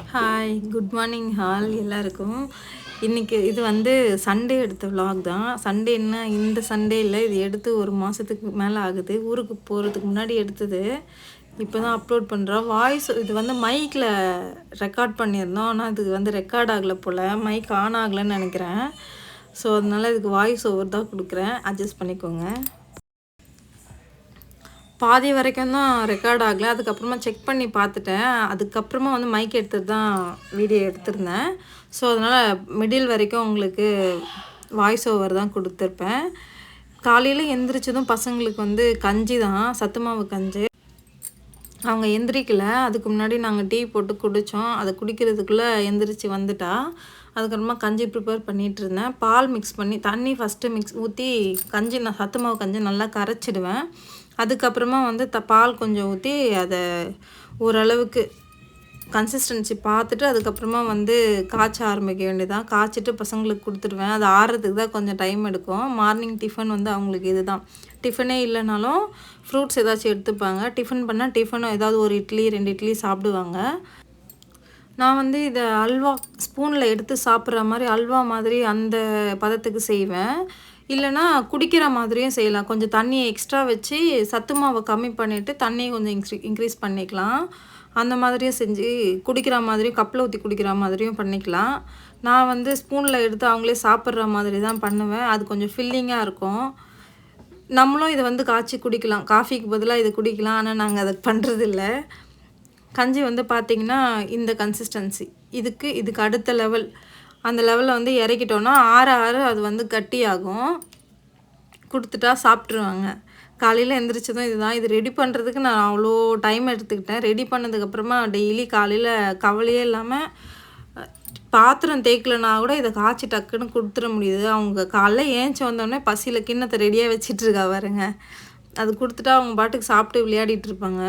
Hi good morning hall எல்லாருக்கும். இன்றைக்கி இது வந்து சண்டே எடுத்த விலாக் தான். சண்டேன்னா இந்த சண்டே இல்லை இது எடுத்து ஒரு மாதத்துக்கு மேலே ஆகுது. ஊருக்கு போகிறதுக்கு முன்னாடி எடுத்தது. இப்போ தான் அப்லோட் பண்ணுறோம் வாய்ஸ் இது வந்து மைக்கில் ரெக்கார்ட் பண்ணியிருந்தோம். ஆனால் இது வந்து ரெக்கார்ட் ஆகலை போல். மைக் ஆன் ஆகலைன்னு நினைக்கிறேன். ஸோ அதனால் இதுக்கு வாய்ஸ் ஓவர் தான் கொடுக்குறேன். அட்ஜஸ்ட் பண்ணிக்கோங்க. பாதி வரைக்கும் தான் ரெக்கார்ட் ஆகலை. அதுக்கப்புறமா செக் பண்ணி பார்த்துட்டேன். அதுக்கப்புறமா வந்து மைக் எடுத்துட்டு தான் வீடியோ எடுத்திருந்தேன். ஸோ அதனால் மிடில் வரைக்கும் உங்களுக்கு வாய்ஸ் ஓவர் தான் கொடுத்துருப்பேன். காலையில் எந்திரிச்சதும் பசங்களுக்கு வந்து கஞ்சி தான் சத்து மாவு கஞ்சி. அவங்க எந்திரிக்கல. அதுக்கு முன்னாடி நாங்கள் டீ போட்டு குடித்தோம் அதை குடிக்கிறதுக்குள்ளே எந்திரிச்சு வந்துட்டா. அதுக்கப்புறமா கஞ்சி ப்ரிப்பேர் பண்ணிகிட்டு இருந்தேன். பால் மிக்ஸ் பண்ணி தண்ணி ஃபஸ்ட்டு மிக்ஸ் ஊற்றி கஞ்சி நான் சத்து மாவு கஞ்சி நல்லா கரைச்சிடுவேன். அதுக்கப்புறமா வந்து த பால் கொஞ்சம் ஊற்றி அதை ஓரளவுக்கு கன்சிஸ்டன்சி பார்த்துட்டு அதுக்கப்புறமா வந்து காய்ச்ச ஆரம்பிக்க வேண்டியதான் காய்ச்சிட்டு பசங்களுக்கு கொடுத்துருவேன் அது ஆறுறதுக்கு தான் கொஞ்சம் டைம் எடுக்கும். மார்னிங் டிஃபன் வந்து அவங்களுக்கு இதுதான். டிஃபனே இல்லைனாலும் ஃப்ரூட்ஸ் ஏதாச்சும் எடுத்துப்பாங்க. டிஃபன் பண்ணால் டிஃபனும் ஏதாவது ஒரு இட்லி ரெண்டு இட்லி சாப்பிடுவாங்க. நான் வந்து இதை அல்வா ஸ்பூனில் எடுத்து சாப்பிட்ற மாதிரி அல்வா மாதிரி அந்த பதத்துக்கு செய்வேன். இல்லைன்னா குடிக்கிற மாதிரியும் செய்யலாம். கொஞ்சம் தண்ணியை எக்ஸ்ட்ரா வச்சு சத்து மாவை கம்மி பண்ணிவிட்டு தண்ணியை கொஞ்சம் இன்க்ரீ இன்க்ரீஸ் பண்ணிக்கலாம். அந்த மாதிரியும் செஞ்சு குடிக்கிற மாதிரியும் கப்பில் ஊற்றி குடிக்கிற மாதிரியும் பண்ணிக்கலாம். நான் வந்து ஸ்பூனில் எடுத்து அவங்களே சாப்பிட்ற மாதிரி தான் பண்ணுவேன். அது கொஞ்சம் ஃபில்லிங்காக இருக்கும். நம்மளும் இதை வந்து காய்ச்சி குடிக்கலாம். காஃபிக்கு பதிலாக இதை குடிக்கலாம். ஆனால் நாங்கள் அதை பண்ணுறதில்ல கஞ்சி வந்து பார்த்திங்கன்னா இந்த கன்சிஸ்டன்சி இதுக்கு இதுக்கு அடுத்த லெவல் அந்த லெவலில் வந்து இறக்கிட்டோன்னா ஆற ஆற அது வந்து கட்டியாகும். கொடுத்துட்டா சாப்பிட்ருவாங்க காலையில் எந்திரிச்சதும் இதுதான். இது ரெடி பண்ணுறதுக்கு நான் அவ்வளோ டைம் எடுத்துக்கிட்டேன். ரெடி பண்ணதுக்கப்புறமா டெய்லி காலையில் கவலையே இல்லாமல் பாத்திரம் தேய்க்கலனா கூட இதை காய்ச்சி டக்குன்னு கொடுத்துட முடியுது. அவங்க காலைல ஏஞ்சி வந்தோடனே பசியில் கிண்ணத்தை ரெடியாக வச்சிட்ருக்கா பாருங்க. அது கொடுத்துட்டா அவங்க பாட்டுக்கு சாப்பிட்டு விளையாடிட்டு இருப்பாங்க.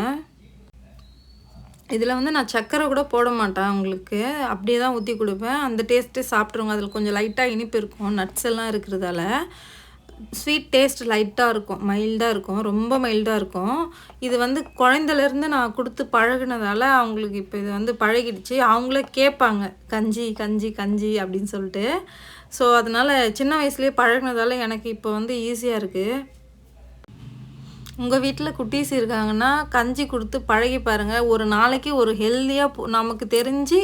இதில் வந்து நான் சர்க்கரை கூட போட மாட்டேன் அவங்களுக்கு அப்படியே தான் ஊற்றி கொடுப்பேன். அந்த டேஸ்ட்டே சாப்பிட்ருவாங்க அதில் கொஞ்சம் லைட்டாக இனிப்பு இருக்கும். நட்ஸ் எல்லாம் இருக்கிறதால. ஸ்வீட் டேஸ்ட் லைட்டாக இருக்கும். மைல்டாக இருக்கும். ரொம்ப மைல்டாக இருக்கும். இது வந்து குழந்தைலேருந்து நான் கொடுத்து பழகுனதால அவங்களுக்கு இப்போ இது வந்து பழகிடுச்சு. அவங்களே கேட்பாங்க. கஞ்சி கஞ்சி கஞ்சி அப்படின்னு சொல்லிட்டு. ஸோ அதனால் சின்ன வயசுலேயே பழகுனதால எனக்கு இப்போ வந்து ஈஸியாக இருக்குது உங்கள் வீட்டில் குட்டீஸ் இருக்காங்கன்னா கஞ்சி கொடுத்து பழகி பாருங்கள் ஒரு நாளைக்கு ஒரு ஹெல்த்தியாக போ நமக்கு தெரிஞ்சு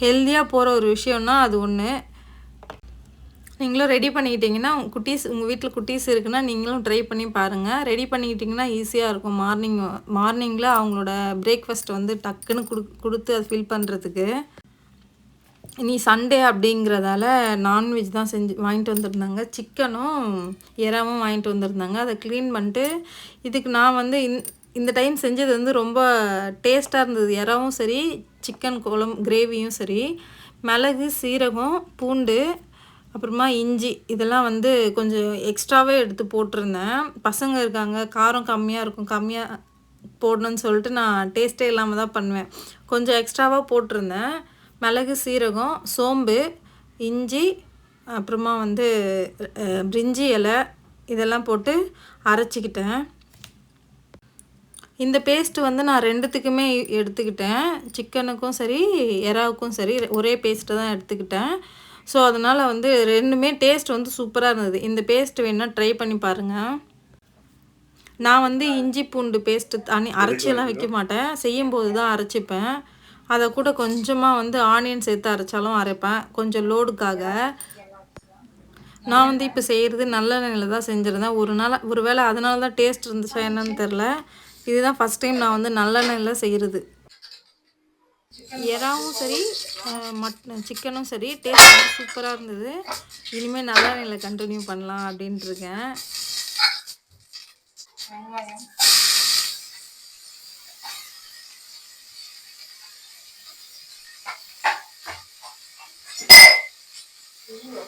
ஹெல்த்தியாக போகிற ஒரு விஷயம்னா அது ஒன்று நீங்களும் ரெடி பண்ணிக்கிட்டிங்கன்னா குட்டீஸ் உங்கள் வீட்டில் குட்டீஸ் இருக்குன்னா நீங்களும் ட்ரை பண்ணி பாருங்கள் ரெடி பண்ணிக்கிட்டிங்கன்னா ஈஸியாக இருக்கும். மார்னிங் மார்னிங்கில் அவங்களோட பிரேக்ஃபாஸ்ட் வந்து டக்குன்னு கொடு கொடுத்து அதை ஃபில் பண்ணுறதுக்கு இனி சண்டே அப்படிங்கிறதால நான்வெஜ் தான் செஞ்சு வாங்கிட்டு வந்திருந்தாங்க. சிக்கனும் இறாவும் வாங்கிட்டு வந்திருந்தாங்க. அதை க்ளீன் பண்ணிட்டு இதுக்கு நான் வந்து இந் இந்த டைம் செஞ்சது வந்து ரொம்ப டேஸ்ட்டாக இருந்தது. இறாவும் சரி சிக்கன் குழம்பு கிரேவியும் சரி மிளகு சீரகம் பூண்டு அப்புறமா இஞ்சி இதெல்லாம் வந்து கொஞ்சம் எக்ஸ்ட்ராவே எடுத்து போட்டிருந்தேன். பசங்க இருக்காங்க காரம் கம்மியாக இருக்கும் கம்மியாக போடணும்னு சொல்லிட்டு நான் டேஸ்ட்டே இல்லாமல் தான் பண்ணுவேன். கொஞ்சம் எக்ஸ்ட்ராவாக போட்டிருந்தேன். மிளகு சீரகம் சோம்பு இஞ்சி அப்புறமா வந்து பிரிஞ்சி இலை இதெல்லாம் போட்டு அரைச்சிக்கிட்டேன். இந்த பேஸ்ட் வந்து நான் ரெண்டுத்துக்குமே எடுத்துக்கிட்டேன். சிக்கனுக்கும் சரி எறாவுக்கும் சரி ஒரே பேஸ்ட்டு தான் எடுத்துக்கிட்டேன். ஸோ அதனால் வந்து ரெண்டுமே டேஸ்ட் வந்து சூப்பராக இருந்தது. இந்த பேஸ்ட் வேணால் ட்ரை பண்ணி பாருங்கள் நான் வந்து இஞ்சி பூண்டு பேஸ்ட்டு தனி அரைச்சியெல்லாம் வைக்க மாட்டேன். செய்யும்போது தான் அரைச்சிப்பேன். அதை கூட கொஞ்சமாக வந்து ஆனியன் சேர்த்து அரைச்சாலும் அரைப்பேன். கொஞ்சம் லோடுக்காக. நான் வந்து இப்போ செய்கிறது நல்லெண்ணெயில் தான் செஞ்சுருந்தேன். ஒரு நாள் ஒரு வேளை அதனால தான் டேஸ்ட் இருந்துச்சா என்னன்னு தெரில இதுதான் ஃபஸ்ட் டைம் நான் வந்து நல்லெண்ணெயில் செய்கிறது எறாவும் சரி மட் சிக்கனும் சரி டேஸ்ட் வந்து சூப்பராக இருந்தது. இனிமேல் நல்லெண்ணெயில் கண்டினியூ பண்ணலாம் அப்படின்ட்டுருக்கேன் Mira.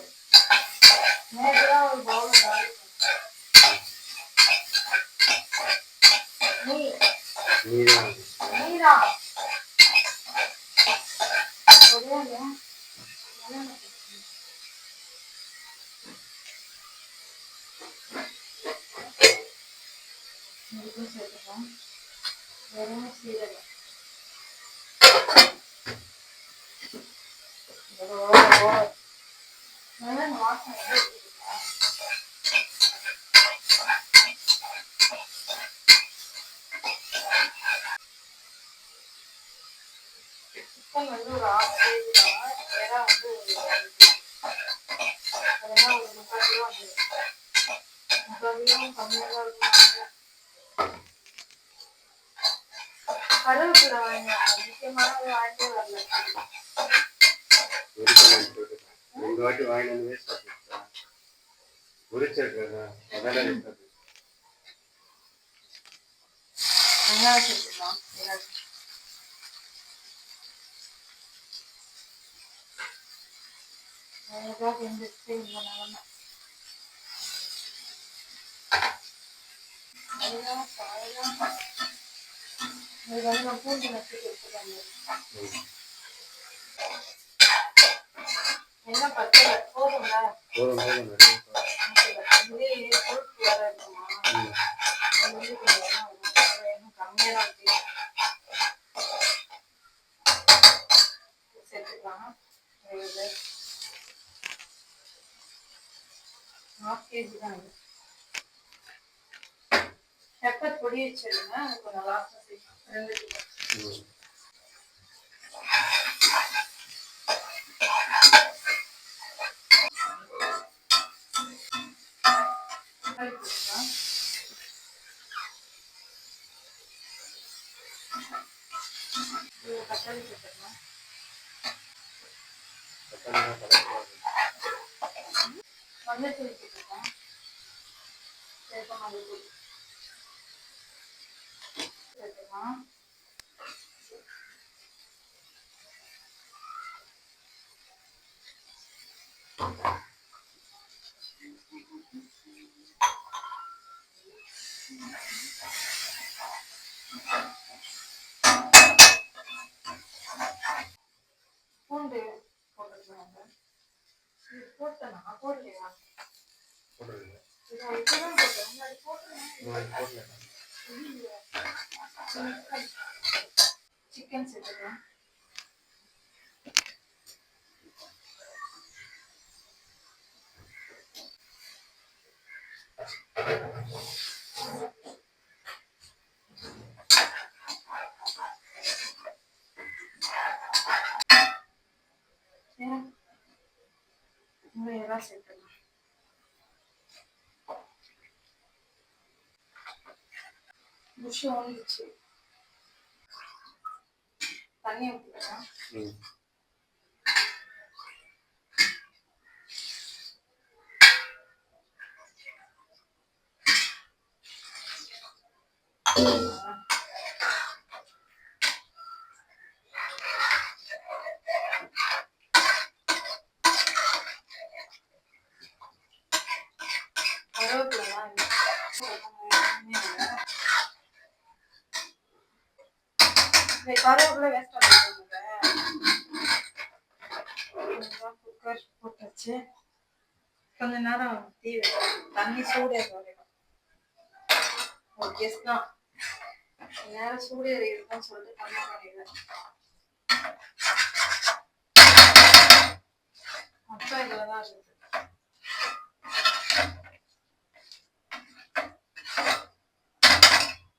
Mira. Oh, சிக்கன் வந்து ஒரு ஆஃப் கேஜி தான் வந்து அதெல்லாம் ஒரு முக்கால் கிலோ வந்து முக்கால் கிலோ கம்மியாக தான் இருக்கும் கருவேப்பிலை வாங்க. முக்கியமான வாங்கிட்டு வரல. ரெண்டு வாட்டி வாங்கிட்டு வந்து வேஸ்ட் ஆகிடுச்சா உரிச்சிருக்கா அதெல்லாம் வேஸ்ட் ஆகிடுச்சு வெங்காயம் சேர்த்துக்கலாம் ஏதாச்சும் தான் இது. பெப்பர் பொடி வச்சிருங்க கொஞ்சம் லாஸ்ட்டாக ரெண்டு தக்காளி போட்டுக்கலாம் இது தக்காளி போட்டுக்கலாம் மஞ்சத்தூள் போட்டுக்கலாம் சேர்க்க Right விஷயம் ஒன்றுச்சு தண்ணி ஊற்றிக்கலாம் இந்த கருவேப்பிலை வேஸ்ட் பண்ணிட்டு குக்கர் போட்டாச்சு கொஞ்ச நேரம் தீ தண்ணி சூடு வரைக்கும் ஒரு கெஸ்ட் தான். நேரம் சூடு இருக்குன்னு சொல்லிட்டு தண்ணி பண்ணிடுவேன் மொத்தம் இதில் தான் இருக்குது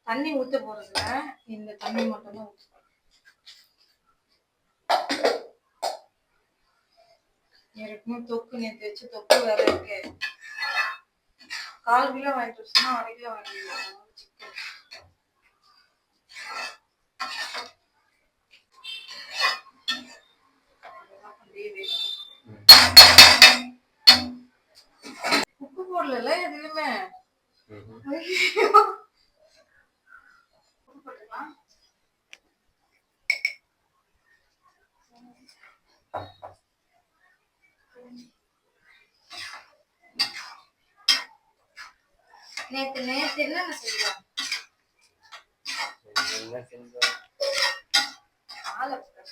தண்ணி ஊத்த போறதுல இந்த தண்ணி மட்டும் தான் ஏற்கனவே தொக்கு நேற்று வச்சு தொக்கு வேற இருக்கு கால் கிலோ வாங்கிட்டு வச்சுன்னா அரை கிலோ வாங்கிட்டு சிக்கன் அப்படியே வேகும். ம். உப்பு போடல எதுவுமே. உப்பு போட்டுக்கலாம் நேத்து நேத்து என்னென்ன செஞ்சோம் என்ன செஞ்சோம்? ஆலப்பழம்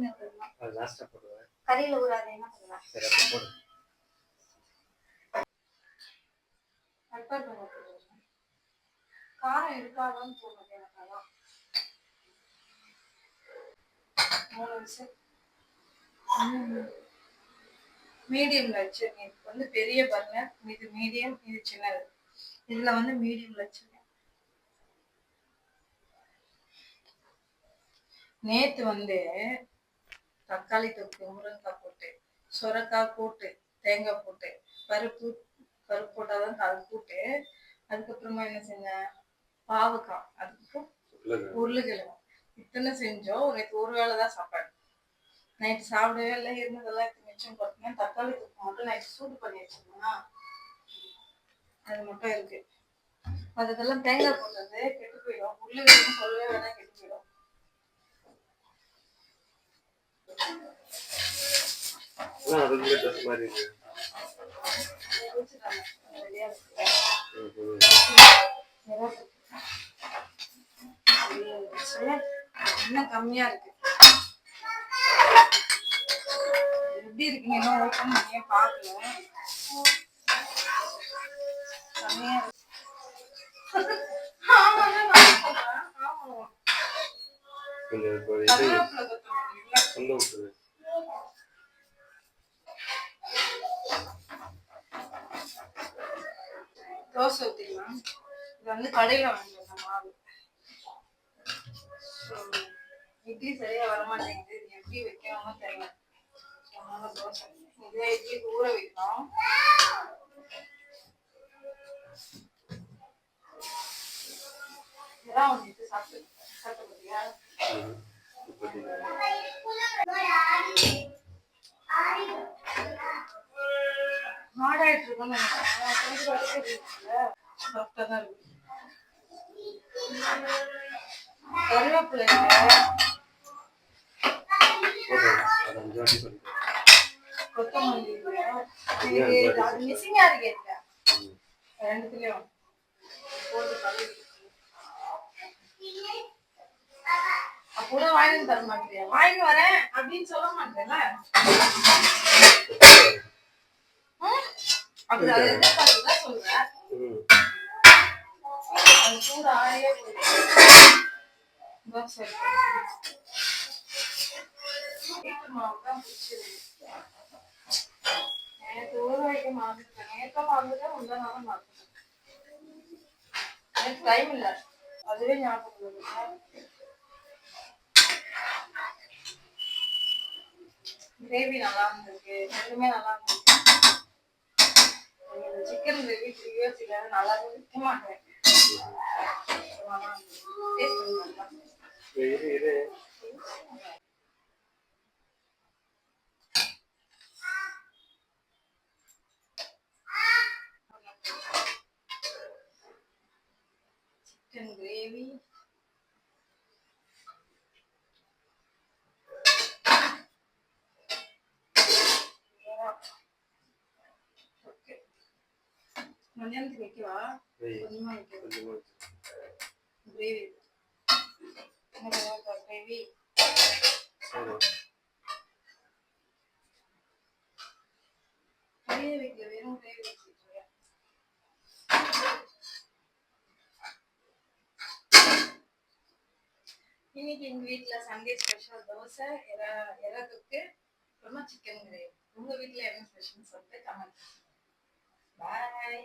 அடி சப்புன்னு இருக்குதுமா அது லாஸ்ட்டாக போடுவேன் கறியில ஊறாது என்ன பண்ணலாம் சரி அப்போ போடு. பெப்பர் போடுறேன். காரம் இருக்காதான்னு தோணுது எனக்கு அதான். மூணு விசில் மீடியம்ல இது வந்து பெரிய பர்னர் இது மீடியம் இது சின்னது. இதுல வந்து மீடியம்ல வச்சிருக்கேன் நேத்து வந்து தக்காளி தொக்கு முருங்கைக்காய் போட்டு சுரக்காய் கூட்டு தேங்காய் போட்டு பருப்பு பருப்பு போட்டாதான் அது கூட்டு அதுக்கப்புறமா என்ன செஞ்சேன் பாவக்காய் அதுக்கப்புறம் உருளைக்கிழங்கு. இத்தனை செஞ்சோம். நேற்று ஒரு வேளை தான் சாப்பாடு. நைட்டு சாப்பிடவே இல்லை. இருந்ததெல்லாம் எடுத்து மிச்சம் போட்டுங்க தக்காளி தொக்கு மட்டும் நைட்டு சூடு பண்ணி வச்சிருந்தேன்னா அது மட்டும் இருக்கு. அதெல்லாம் தேங்காய் போட்டது கெட்டு போயிடும். உருளைக்கிழங்கு சொல்லவே வேணா கெட்டு போயிடும் ஆனால் அது வந்து ட்ரெஸ் மாதிரி இருக்கு வச்சுட்டாங்க ரெடியா இருக்கு ம், ம். இன்னும் கம்மியா இருக்கு? எப்படி இருக்குங்க இன்னும் ஓப்பன் பண்ணியே பார்க்கல. கம்மியா இருக்கு. கொஞ்சம் தோசை ஊத்திக்கலாம் இது வந்து கடையில வாங்கிட்டு மாவு. இட்லி சரியா வர மாட்டேங்குது இது எப்படி வைக்கணும்னு தெரியல. அதனால தோசை. இதே இட்லிக்கு ஊற வைக்கணும் இதெல்லாம் எடுத்து சாப்பிட்டு சாப்பிட்டு பார்த்தியா? இருக்கும்னு சாஃப்டாக தான் இருக்கு கருவேப்பிலை கொத்தமல்லி மிஸ்ஸிங்கா இருக்கு ரெண்டுத்துலயும் போட்டு கழுவி தர மாட்டேன் வாங்கி வரேன் அப்படின்னு சொல்ல மாட்டேன்ல ம்? அப்படி அதை எதிர்பார்த்துதான் சொல்றேன் ம். அது சூடு ஆறியே போயிடுச்சு. இதான் சரி. வீட்டு மாவு தான் பிடிச்சது. நேத்து ஊற வைக்க மறந்துட்டேன். நேத்தும் மறந்துட்டேன், முந்தா நாளும் மறந்துட்டேன். நேத்து time இல்ல. அதுவே ஞாபகம் வருது. கிரேவி நல்லா இருந்திருக்கு ரெண்டுமே நல்லா இருந்திருக்கு சிக்கன் கிரேவி யூஎஸ்ல மாட்டேன் டேஸ்ட் பண்ணி பார்க்கலாம். வைக்கவா. கொஞ்சமா வைக்க கொஞ்சமா வச்சு. கிரேவி கிரேவி சரி. கறியே வைக்கல வெறும் கிரேவி வச்சுட்டு இருக்கேன் இன்னைக்கு எங்க வீட்ல சண்டே ஸ்பெஷல் தோசை எறா எறா தொக்கு அப்புறமா சிக்கன் கிரேவி உங்க வீட்ல என்ன ஸ்பெஷல் சொல்லிட்டு கமெண்ட் பாய்